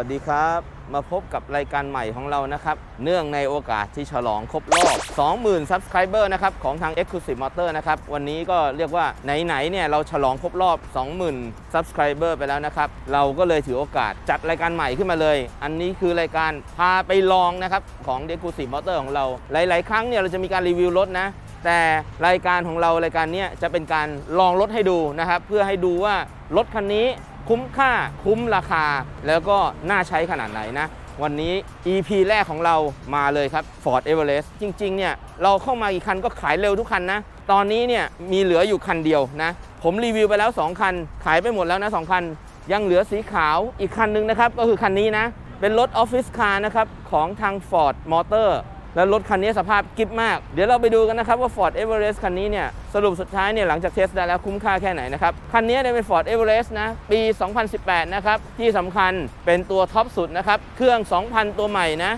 วัสดีครับ มาพบกับรายการใหม่ของเรานะครับ เนื่องในโอกาสที่ฉลองครบรอบ 20,000 Subscriber นะครับของทาง Exclusive Motor นะครับ วันนี้ก็เรียกว่าไหนๆเนี่ยเราฉลองครบรอบ 20,000 Subscriber ไปแล้วนะครับ เราก็เลยถือโอกาสจัดรายการใหม่ขึ้นมาเลย อันนี้คือรายการพาไปลองนะครับของ Exclusive Motor ของเรา หลาย ๆ ครั้งเนี่ยเราจะมีการรีวิวรถนะ แต่รายการของเรารายการนี้จะเป็นการลองรถให้ดูนะครับ เพื่อให้ดูว่ารถคันนี้คุ้มค่าคุ้มราคา แล้วก็น่าใช้ขนาดไหนนะ วันนี้ EP แรกของเรามาเลยครับ Ford Everest จริง ๆ เนี่ยเราเข้ามากี่คันก็ขายเร็วทุกคันนะ ตอนนี้เนี่ยมีเหลืออยู่คันเดียวนะ ผมรีวิวไปแล้ว 2 คัน ขายไปหมดแล้วนะ2คัน ยังเหลือสีขาวอีกคันหนึงนะครับ ก็คือคันนี้นะ เป็นรถออฟฟิศคาร์นะครับของทาง Ford Motor แล้วรถคันนี้สภาพกิฟมาก เดี๋ยวเราไปดูกันนะครับว่า Ford Everest คันนี้เนี่ยสรุปสุดท้ายเนี่ยหลังจากเทสได้แล้วคุ้มค่าแค่ไหนนะครับ คันนี้เนี่ยเป็น Ford Everest นะ ปี 2018 นะครับ ที่สำคัญเป็นตัวท็อปสุดนะครับ เครื่อง 2,000 ตัวใหม่นะ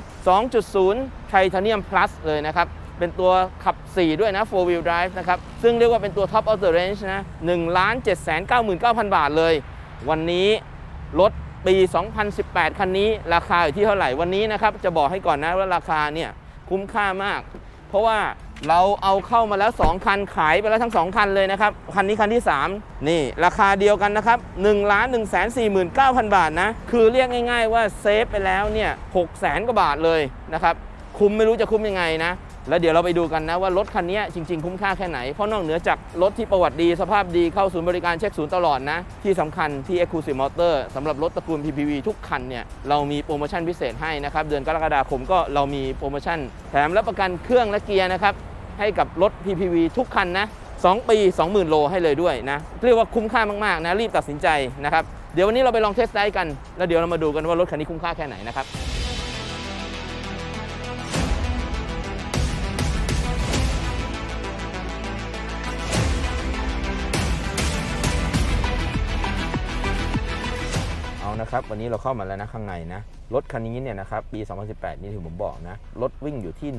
2.0 Titanium Plus เลยนะครับ เป็นตัวขับ 4 ด้วยนะ 4 wheel drive นะครับ ซึ่งเรียกว่าเป็นตัว Top of the range นะ1 7 9 9 0 0 0 บาทเลย วันนี้รถปี 2018 คันนี้ราคาอยู่ที่เท่าไหร่วันนี้นะครับจะบอกให้ก่อนนะว่าราคาเนี่ย คุ้มค่ามาก เพราะว่าเราเอาเข้ามาแล้ว 2 คันขายไปแล้วทั้ง 2 คันเลยนะครับ คันนี้คันที่ 3 นี่ ราคาเดียวกันนะครับ1 1 4 9 0 0 0 บาทนะ คือเรียกง่าย ๆ ว่าเซฟไปแล้วเนี่ย6แสนกว่าบาทเลยนะครับ คุ้มไม่รู้จะคุ้มยังไงนะ แล้วเดี๋ยวเราไปดูกันนะว่ารถคันนี้จริง ๆ คุ้มค่าแค่ไหน เพราะนอกเหนือจากรถที่ประวัติดี สภาพดีเข้าศูนย์บริการเช็คศูนย์ตลอดนะ ที่สำคัญที่ Exclusive Motor สำหรับรถตระกูล PPV ทุกคันเนี่ยเรามีโปรโมชั่นพิเศษให้นะครับเดือนกรกฎาคมก็เรามีโปรโมชั่น แถมรับประกันเครื่องและเกียร์นะครับให้กับรถ PPV ทุกคันนะ2 ปี 20,000 โลให้เลยด้วยนะ เรียกว่าคุ้มค่ามาก ๆ นะ รีบตัดสินใจนะครับ เดี๋ยววันนี้เราไปลองเทสได้กัน แล้วเดี๋ยวเรามาดูกันว่ารถคันนี้คุ้มค่าแค่ไหนนะครับ นะครับวันนี้เราเข้ามาแล้วนะข้างในนะรถคันนี้เนี่ยนะครับปี 2018 นี่ที่ผมบอกนะรถวิ่งอยู่ที่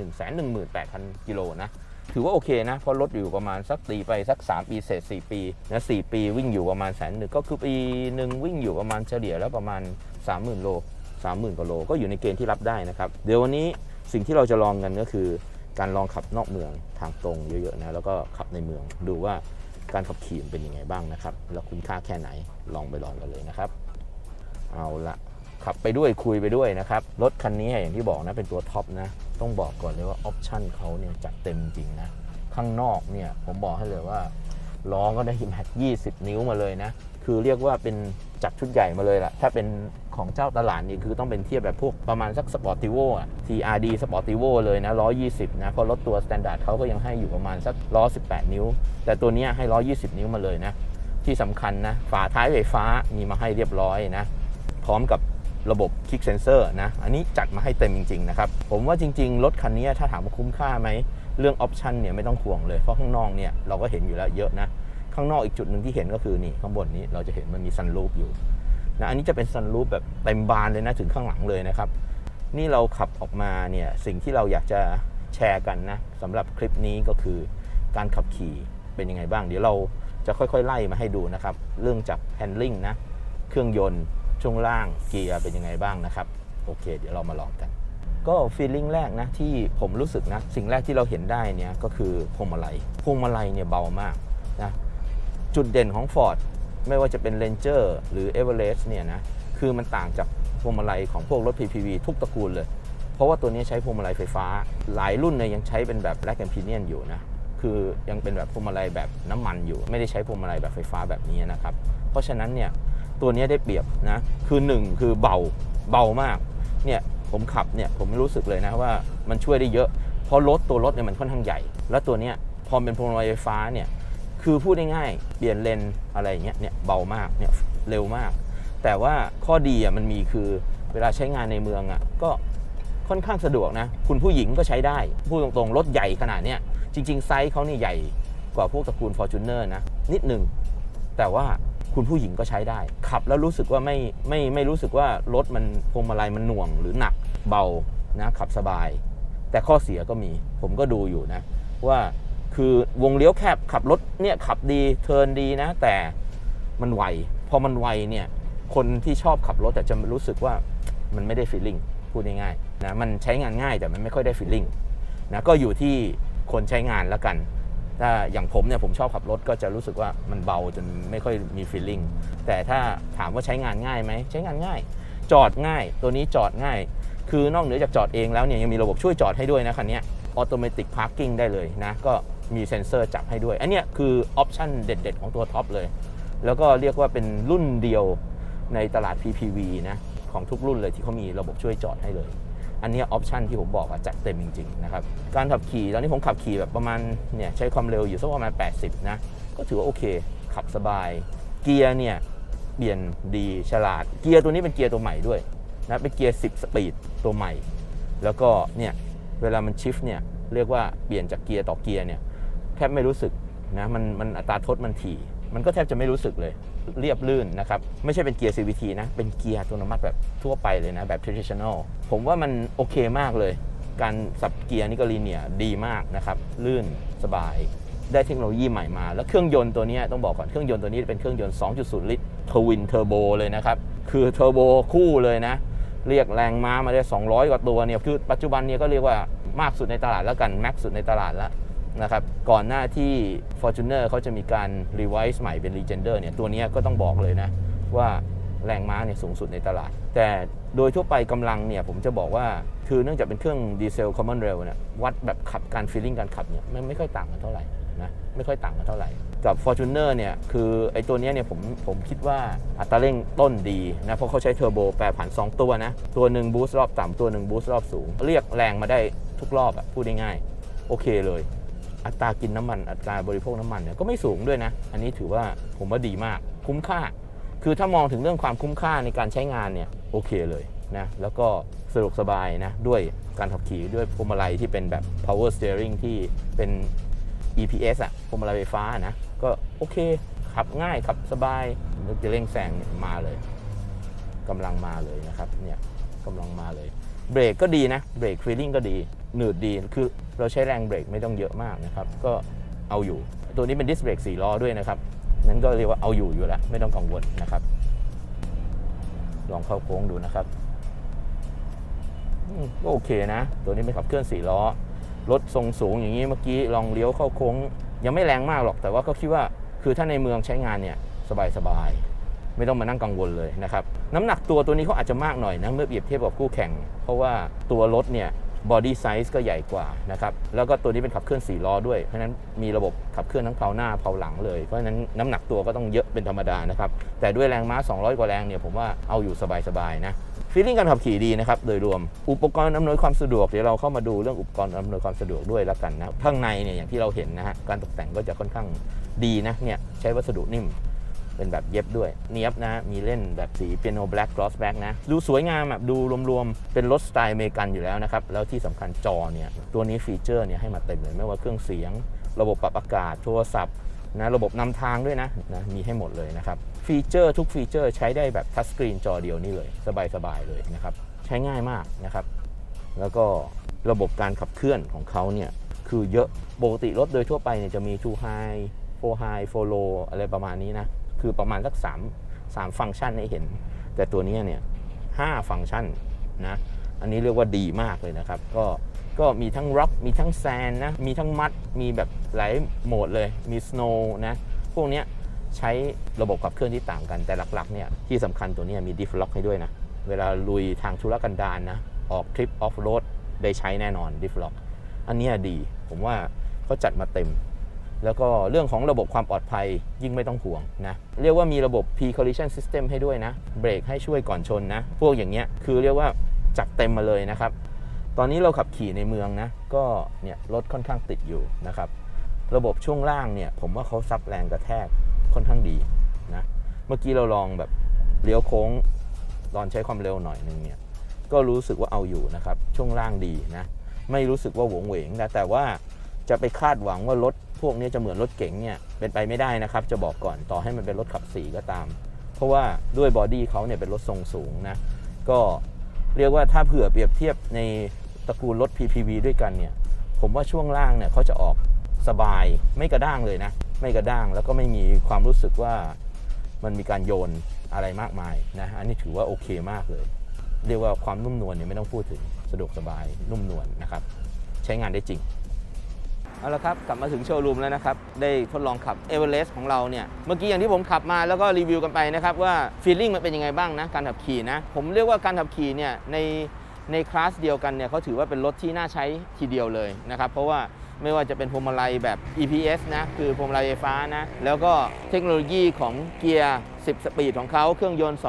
118,000กิโลนะถือว่าโอเคนะเพราะรถอยู่ประมาณสักตีไปสัก 3 ปีเศษ4ปีนะ4ปีวิ่งอยู่ประมาณแสนหนึ่งก็คือปีหนึ่งวิ่งอยู่ประมาณเฉลี่ยแล้วประมาณ 30,000 โล 30,000กว่าโลก็อยู่ในเกณฑ์ที่รับได้นะครับเดี๋ยววันนี้สิ่งที่เราจะลองกันก็คือการลองขับนอกเมืองทางตรงเยอะๆนะแล้วก็ขับในเมืองดูว่าการขับขี่เป็นยังไงบ้างนะครับแล้วคุ้มค่าแค่ไหนลองไปลองกันเลยนะครับ เอาละขับไปด้วยคุยไปด้วยนะครับ รถคันนี้อย่างที่บอกนะเป็นตัวท็อปนะ ต้องบอกก่อนเลยว่าออปชั่นเขาเนี่ยจัดเต็มจริงนะ ข้างนอกเนี่ยผมบอกให้เลยว่าล้อก็ได้แม็ก20 นิ้วมาเลยนะ คือเรียกว่าเป็นจัดชุดใหญ่มาเลยล่ะ ถ้าเป็นของเจ้าตลาดนี่คือต้องเป็นเทียบแบบพวกประมาณสักสปอร์ติโวอะ TRD สปอร์ติโวเลยนะ120นะเพราะรถตัวสแตนดาร์ดเขาก็ยังให้อยู่ประมาณสักล้อ18นิ้ว แต่ตัวนี้ให้120นิ้วมาเลยนะ ที่สำคัญนะ ฝาท้ายไฟฟ้ามีมาให้เรียบร้อยนะ พร้อมกับระบบคลิกเซนเซอร์นะ อันนี้จัดมาให้เต็มจริง ๆ นะครับ ผมว่าจริง ๆ รถคันนี้ถ้าถามว่าคุ้มค่าไหม เรื่องออปชันเนี่ยไม่ต้องห่วงเลย เพราะข้างนอกเนี่ยเราก็เห็นอยู่แล้วเยอะนะ ข้างนอกอีกจุดหนึ่งที่เห็นก็คือนี่ข้างบนนี้เราจะเห็นมันมีซันรูฟอยู่นะอันนี้จะเป็นซันรูฟแบบเต็มบานเลยนะถึงข้างหลังเลยนะครับ นี่เราขับออกมาเนี่ยสิ่งที่เราอยากจะแชร์กันนะสำหรับคลิปนี้ก็คือการขับขี่เป็นยังไงบ้าง เดี๋ยวเราจะค่อยๆ ไล่มาให้ดูนะครับ เรื่องจาก handling นะ เครื่องยนต์ ช่วงล่างเกียร์เป็นยังไงบ้างนะครับ โอเค เดี๋ยวเรามาลองกัน ก็ฟีลลิ่งแรกนะที่ผมรู้สึกนะ สิ่งแรกที่เราเห็นได้เนี่ยก็คือพวงมาลัยพวงมาลัยเนี่ยเบามากนะจุดเด่นของ Ford ไม่ว่าจะเป็น Ranger หรือ Everest เนี่ยนะคือมันต่างจากพวงมาลัยของพวกรถ PPV ทุกตระกูลเลย เพราะว่าตัวนี้ใช้พวงมาลัยไฟฟ้า หลายรุ่นเนี่ยยังใช้เป็นแบบ Black and Pinion อยู่นะคือยังเป็นแบบพวงมาลัยแบบน้ำมันอยู่ ไม่ได้ใช้พวงมาลัยแบบไฟฟ้าแบบนี้นะครับ เพราะฉะนั้นเนี่ย ตัวนี้ได้เปรียบนะคือหนึ่งคือเบาเบามากเนี่ยผมขับเนี่ยผมรู้สึกเลยนะว่ามันช่วยได้เยอะ เพราะรถตัวรถเนี่ยมันค่อนข้างใหญ่ แล้วตัวเนี้ยพอเป็นพวงมาลัยไฟฟ้าเนี่ยคือพูดง่ายๆเปลี่ยนเลนอะไรอย่างเงี้ยเนี่ยเบามากเนี่ยเร็วมาก แต่ว่าข้อดีอะมันมีคือเวลาใช้งานในเมืองอะก็ค่อนข้างสะดวกนะคุณผู้หญิงก็ใช้ได้ พูดตรงๆ รถใหญ่ขนาดเนี้ยจริง ๆ ไซส์เขานี่ใหญ่กว่าพวกตระกูล Fortuner นะนิดหนึ่งแต่ว่า คุณผู้หญิงก็ใช้ได้ ขับแล้วรู้สึกว่าไม่ไม่ไม่รู้สึกว่ารถมันพวงมาลัยมันหน่วงหรือหนักเบานะขับสบาย แต่ข้อเสียก็มี ผมก็ดูอยู่นะ ว่าคือวงเลี้ยวแคบขับรถเนี่ยขับดีเทินดีนะ แต่มันไวพอมันไวเนี่ยคนที่ชอบขับรถแต่จะรู้สึกว่ามันไม่ได้ฟีลลิ่งพูดง่ายๆนะมันใช้งานง่ายแต่มันไม่ค่อยได้ฟีลลิ่งนะก็อยู่ที่คนใช้งานแล้วกัน ถ้าอย่างผมเนี่ยผมชอบขับรถก็จะรู้สึกว่ามันเบาจนไม่ค่อยมีฟีลลิ่งแต่ถ้าถามว่าใช้งานง่ายไหมใช้งานง่าย จอดง่าย ตัวนี้จอดง่าย คือนอกเหนือจากจอดเองแล้วเนี่ยยังมีระบบช่วยจอดให้ด้วยนะคันนี้ออโตเมติกพาร์กิ้งได้เลยนะก็มีเซ็นเซอร์จับให้ด้วย อันนี้คือออปชั่นเด็ด ๆ ของตัวท็อปเลย แล้วก็เรียกว่าเป็นรุ่นเดียวในตลาด PPV นะของทุกรุ่นเลยที่เขามีระบบช่วยจอดให้เลย อันนี้ออปชันที่ผมบอกอะจัดเต็มจริงๆนะครับการขับขี่ตอนนี้ผมขับขี่แบบประมาณเนี่ยใช้ความเร็วอยู่สักประมาณ 80 นะ ก็ถือว่าโอเค ขับสบาย เกียร์เนี่ยเปลี่ยนดีฉลาด เกียร์ตัวนี้เป็นเกียร์ตัวใหม่ด้วยนะเป็นเกียร์ 10 สปีดตัวใหม่ แล้วก็เนี่ยเวลามันชิฟเนี่ยเรียกว่าเปลี่ยนจากเกียร์ต่อเกียร์เนี่ยแทบไม่รู้สึกนะมันมันอัตราทดมันถี่ มันก็แทบจะไม่รู้สึกเลย เรียบลื่นนะครับ ไม่ใช่เป็นเกียร์ CVT นะ เป็นเกียร์อัตโนมัติแบบทั่วไปเลยนะ แบบ traditional ผมว่ามันโอเคมากเลย การสับเกียร์นี่ก็ลีเนียดีมากนะครับ ลื่นสบายได้เทคโนโลยีใหม่มา แล้วเครื่องยนต์ตัวนี้ต้องบอกก่อน เครื่องยนต์ตัวนี้เป็นเครื่องยนต์ 2.0 ลิตรทวินเทอร์โบเลยนะครับ คือเทอร์โบคู่เลยนะ เรียกแรงม้ามาได้ 200 กว่าตัวเนี่ย คือปัจจุบันเนี่ยก็เรียกว่ามากสุดในตลาดแล้วกัน แม็กสุดในตลาดแล้ว นะครับ ก่อนหน้าที่ Fortuner เขาจะมีการ revise ใหม่เป็น Legender เนี่ย ตัวนี้ก็ต้องบอกเลยนะ ว่าแรงม้าเนี่ยสูงสุดในตลาด แต่โดยทั่วไปกำลังเนี่ย ผมจะบอกว่า คือเนื่องจากเป็นเครื่องดีเซล common rail เนี่ยวัดแบบขับการ feeling การขับเนี่ยไม่ไม่ค่อยต่างกันเท่าไหร่นะไม่ค่อยต่างกันเท่าไหร่ กับ Fortuner เนี่ยคือไอ้ตัวนี้เนี่ยผมผมคิดว่าอัตราเร่งต้นดีนะเพราะเขาใช้เทอร์โบแปรผัน 2 ตัวนะ ตัวหนึ่งบูสต์รอบต่ำตัวหนึ่งบูสต์รอบสูง เรียกแรงมาได้ทุกรอบอะพูดง่ายๆโอเคเลย อัตรากินน้ำมัน อัตราบริโภคน้ำมันเนี่ยก็ไม่สูงด้วยนะ อันนี้ถือว่าผมว่าดีมาก คุ้มค่า คือถ้ามองถึงเรื่องความคุ้มค่าในการใช้งานเนี่ยโอเคเลยนะแล้วก็สะดวกสบายนะด้วยการขับขี่ด้วยพวงมาลัยที่เป็นแบบ power steering ที่เป็น EPS อะพวงมาลัยไฟฟ้านะ ก็โอเค ขับง่าย ขับสบายนึกจะเร่งแซงเนี่ยมาเลยกำลังมาเลยนะครับเนี่ยกำลังมาเลย เบรกก็ดีนะ เบรกฟีลลิ่งก็ดี หนืดดีคือเราใช้แรงเบรกไม่ต้องเยอะมากนะครับ ก็เอาอยู่ ตัวนี้เป็นดิสเบรก4ล้อด้วยนะครับนั้นก็เรียกว่าเอาอยู่อยู่แล้วไม่ต้องกังวลนะครับ ลองเข้าโค้งดูนะครับก็โอเคนะ ตัวนี้เป็นขับเคลื่อน4ล้อรถทรงสูงอย่างนี้เมื่อกี้ลองเลี้ยวเข้าโค้ง ยังไม่แรงมากหรอกแต่ว่าก็คิดว่าคือถ้าในเมืองใช้งานเนี่ยสบายๆไม่ต้องมานั่งกังวลเลยนะครับ น้ำหนักตัวตัวนี้เขาอาจจะมากหน่อยนะเมื่อเปรียบเทียบกับคู่แข่ง เพราะว่าตัวรถเนี่ย บอดี้ไซส์ก็ใหญ่กว่านะครับแล้วก็ตัวนี้เป็นขับเคลื่อน4ล้อด้วย เพราะฉะนั้นมีระบบขับเคลื่อนทั้งเพาหน้าเพาหลังเลย เพราะฉะนั้นน้ำหนักตัวก็ต้องเยอะเป็นธรรมดานะครับ แต่ด้วยแรงม้า 200 กว่าแรงเนี่ยผมว่าเอาอยู่สบายๆนะฟีลลิ่งการขับขี่ดีนะครับโดยรวมอุปกรณ์อำนวยความสะดวกเดี๋ยวเราเข้ามาดูเรื่องอุปกรณ์อำนวยความสะดวกด้วยแล้วกันนะข้างในเนี่ยอย่างที่เราเห็นนะฮะการตกแต่งก็จะค่อนข้างดีนะเนี่ยใช้วัสดุนิ่ม เป็นแบบเย็บด้วย เนียบนะ มีเล่นแบบสีเปียโนแบล็กกลอสแบ็กนะ ดูสวยงามแบบดูรวมๆ เป็นรถสไตล์อเมริกันอยู่แล้วนะครับ แล้วที่สำคัญจอเนี่ย ตัวนี้ฟีเจอร์เนี่ยให้มาเต็มเลย ไม่ว่าเครื่องเสียง ระบบปรับอากาศ โทรศัพท์นะระบบนำทางด้วยนะนะมีให้หมดเลยนะครับ ฟีเจอร์ทุกฟีเจอร์ใช้ได้แบบทัชสกรีนจอเดียวนี่เลย สบายๆเลยนะครับ ใช้ง่ายมากนะครับ แล้วก็ระบบการขับเคลื่อนของเขาเนี่ยคือเยอะปกติรถโดยทั่วไปเนี่ยจะมี two high four high four low อะไรประมาณนี้นะ คือประมาณสัก3 3ฟังก์ชันให้เห็น แต่ตัวนี้เนี่ย5ฟังก์ชันนะอันนี้เรียกว่าดีมากเลยนะครับ ก็ก็มีทั้งร็อกมีทั้งแซนนะมีทั้งมัดมีแบบหลายโหมดเลยมีสโนว์นะพวกเนี้ยใช้ระบบขับเคลื่อนที่ต่างกันแต่หลักๆเนี่ยที่สำคัญตัวนี้มีดิฟล็อกให้ด้วยนะ เวลาลุยทางธุรกันดารนะออกทริปออฟโรดได้ใช้แน่นอนดิฟล็อกอันเนี้ยดี ผมว่าเขาจัดมาเต็ม แล้วก็เรื่องของระบบความปลอดภัยยิ่งไม่ต้องห่วงนะ เรียกว่ามีระบบ P collision system ให้ด้วยนะ เบรกให้ช่วยก่อนชนนะ พวกอย่างเงี้ยคือเรียกว่าจัดเต็มมาเลยนะครับ ตอนนี้เราขับขี่ในเมืองนะ ก็เนี่ยรถค่อนข้างติดอยู่นะครับ ระบบช่วงล่างเนี่ย ผมว่าเขาซับแรงกระแทกค่อนข้างดีนะ เมื่อกี้เราลองแบบเลี้ยวโค้งตอนใช้ความเร็วหน่อยหนึงเนี่ย ก็รู้สึกว่าเอาอยู่นะครับ ช่วงล่างดีนะ ไม่รู้สึกว่าหวงเหวงนะ แต่ว่าจะไปคาดหวังว่ารถ พวกนี้จะเหมือนรถเก๋งเนี่ยเป็นไปไม่ได้นะครับ จะบอกก่อนต่อให้มันเป็นรถขับสีก็ตาม เพราะว่าด้วยบอดี้เขาเนี่ยเป็นรถทรงสูงนะก็เรียกว่าถ้าเผื่อเปรียบเทียบในตระกูลรถ PPV ด้วยกันเนี่ยผมว่าช่วงล่างเนี่ยเขาจะออกสบายไม่กระด้างเลยนะ ไม่กระด้างแล้วก็ไม่มีความรู้สึกว่ามันมีการโยนอะไรมากมายนะอันนี้ถือว่าโอเคมากเลย เรียกว่าความนุ่มนวลเนี่ยไม่ต้องพูดถึงสะดวกสบายนุ่มนวลนะครับ ใช้งานได้จริง เอาละครับ กลับมาถึงโชว์รูมแล้วนะครับ ได้ทดลองขับ e v e r e s t ของเราเนี่ย เมื่อกี้อย่างที่ผมขับมาแล้วก็รีวิวกันไปนะครับว่าฟีลลิ่งมันเป็นยังไงบ้างนะ การขับขี่นะ ผมเรียกว่าการขับขี่เนี่ยในในคลาสเดียวกันเนี่ยเขาถือว่าเป็นรถที่น่าใช้ทีเดียวเลยนะครับ เพราะว่าไม่ว่าจะเป็นพวงมาลัยแบบ EPS นะ คือพวงมาลัยไฟฟ้านะ แล้วก็เทคโนโลยีของเกียร์ 10 สปีดของเขาเครื่องยนต์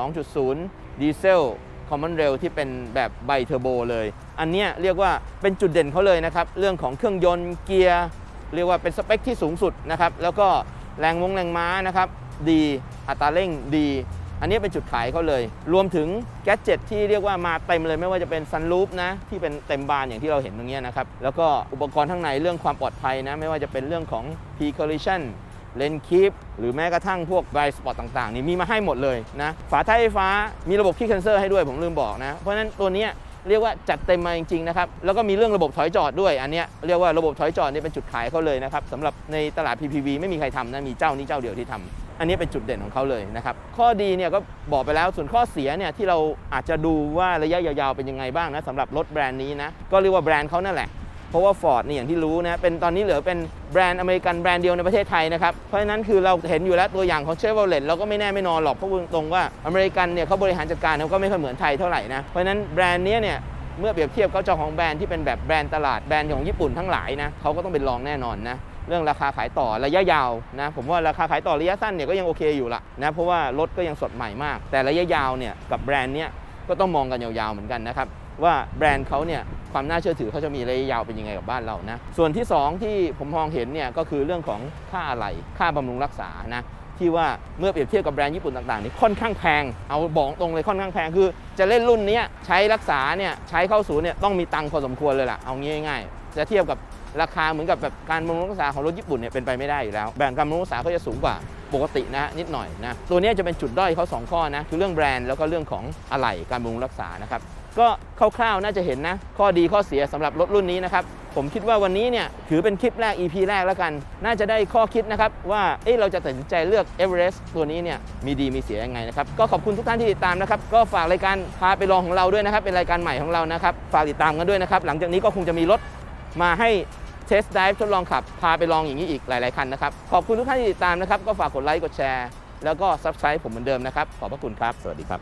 2.0 ดีเซลคอมมอนเรลที่เป็นแบบไบเทอร์โบเลย อันนี้เรียกว่าเป็นจุดเด่นเขาเลยนะครับ เรื่องของเครื่องยนต์เกียร์เรียกว่าเป็นสเปคที่สูงสุดนะครับ แล้วก็แรงวงแรงม้านะครับ ดีอัตราเร่งดี อันนี้เป็นจุดขายเขาเลย รวมถึงแก๊สเจ e t ที่เรียกว่ามาเต็มเลยไม่ว่าจะเป็นซันรูฟนะที่เป็นเต็มบานอย่างที่เราเห็นตรงนี้นะครับ แล้วก็อุปกรณ์ข้างในเรื่องความปลอดภัยนะไม่ว่าจะเป็นเรื่องของ P collision เลนคีปหรือแม้กระทั่งพวกไบสปอตต่างๆ นี่มีมาให้หมดเลยนะ ฝาท้ายไฟฟ้ามีระบบคี c เคนเซอร์ให้ด้วยผมลืมบอกนะ เพราะฉะนั้นตัวนี้ เรียกว่าจัดเต็มมาจริงๆนะครับแล้วก็มีเรื่องระบบถอยจอดด้วยอันเนี้ยเรียกว่าระบบถอยจอดนี่เป็นจุดขายเขาเลยนะครับสำหรับในตลาด PPV ไม่มีใครทำนะมีเจ้านี้เจ้าเดียวที่ทำอันนี้เป็นจุดเด่นของเขาเลยนะครับข้อดีเนี่ยก็บอกไปแล้วส่วนข้อเสียเนี่ยที่เราอาจจะดูว่าระยะยาวๆเป็นยังไงบ้างนะสำหรับรถแบรนด์นี้นะก็เรียกว่าแบรนด์เขานั่นแหละ เพราะว่า Ford นี่ยอย่างที่รู้นะเป็นตอนนี้เหลือเป็นแบรนด์อเมริกันแบรนด์เดียวในประเทศไทยนะครับ เพราะฉะนั้นคือเราเห็นอยู่แล้วตัวอย่างของ Chevrolet เราก็ไม่แน่ไม่นอนหรอกเพราะตรงว่าอเมริกันเนี่ยเขาบริหารจัดการเขาก็ไม่ค่อยเหมือนไทยเท่าไหร่นะเพราะฉะนั้นแบรนด์นี้เนี่ยเมื่อเปรียบเทียบกับเจ้าของแบรนด์ที่เป็นแบบแบรนด์ตลาดแบรนด์ของญี่ปุ่นทั้งหลายนะเขาก็ต้องเป็นรองแน่นอนนะเรื่องราคาขายต่อระยะยาวนะผมว่าราคาขายต่อระยะสั้นเนี่ยก็ยังโอเคอยู่ละนะเพราะว่ารถก็ยังสดใหม่มาก แต่ระยะยาวเนี่ยกับแบรนด์เนี้ยก็ต้องมองกันยาวๆเหมือนกันนะครับ ว่าแบรนด์เขาเนี่ยความน่าเชื่อถือเขาจะมีระยะยาวเป็นยังไงกับบ้านเรานะ ส่วนที่ 2 ที่ผมมองเห็นเนี่ยก็คือเรื่องของค่าอะไหล่ค่าบำรุงรักษานะที่ว่าเมื่อเปรียบเทียบกับแบรนด์ญี่ปุ่นต่างๆนี่ค่อนข้างแพง เอาบอกตรงเลยค่อนข้างแพงคือ จะเล่นรุ่นนี้ใช้รักษาเนี่ยใช้เข้าศูนย์เนี่ยต้องมีตังค์พอสมควรเลยล่ะเอางี้ง่ายๆจะเทียบกับราคาเหมือนกับแบบการบำรุงรักษาของรถญี่ปุ่นเนี่ยเป็นไปไม่ได้อยู่แล้วแบรนด์การบำรุงรักษาก็จะสูงกว่าปกตินะนิดหน่อยนะตัวนี้จะเป็นจุดด้อยเขาสองข้อนะคือเรื่องแบรนด์แล้วก็เรื่องของอะไหล่การบำรุงรักษานะครับ ก็คร่าวๆน่าจะเห็นนะ ข้อดีข้อเสียสำหรับรถรุ่นนี้นะครับ ผมคิดว่าวันนี้เนี่ยถือเป็นคลิปแรก EP แรกแล้วกัน น่าจะได้ข้อคิดนะครับ ว่าเอ๊ะเราจะตัดสินใจเลือก Everest ตัวนี้เนี่ยมีดีมีเสียยังไงนะครับ ก็ขอบคุณทุกท่านที่ติดตามนะครับ ก็ฝากรายการพาไปลองของเราด้วยนะครับ เป็นรายการใหม่ของเรานะครับ ฝากติดตามกันด้วยนะครับ หลังจากนี้ก็คงจะมีรถมาให้เทสต์ไดฟ์ทดลองขับ พาไปลองอย่างนี้อีกหลาย ๆ คันนะครับ ขอบคุณทุกท่านที่ติดตามนะครับ ก็ฝากกดไลค์ กดแชร์ แล้วก็ Subscribe ผมเหมือนเดิมนะครับ ขอบพระคุณครับ สวัสดีครับ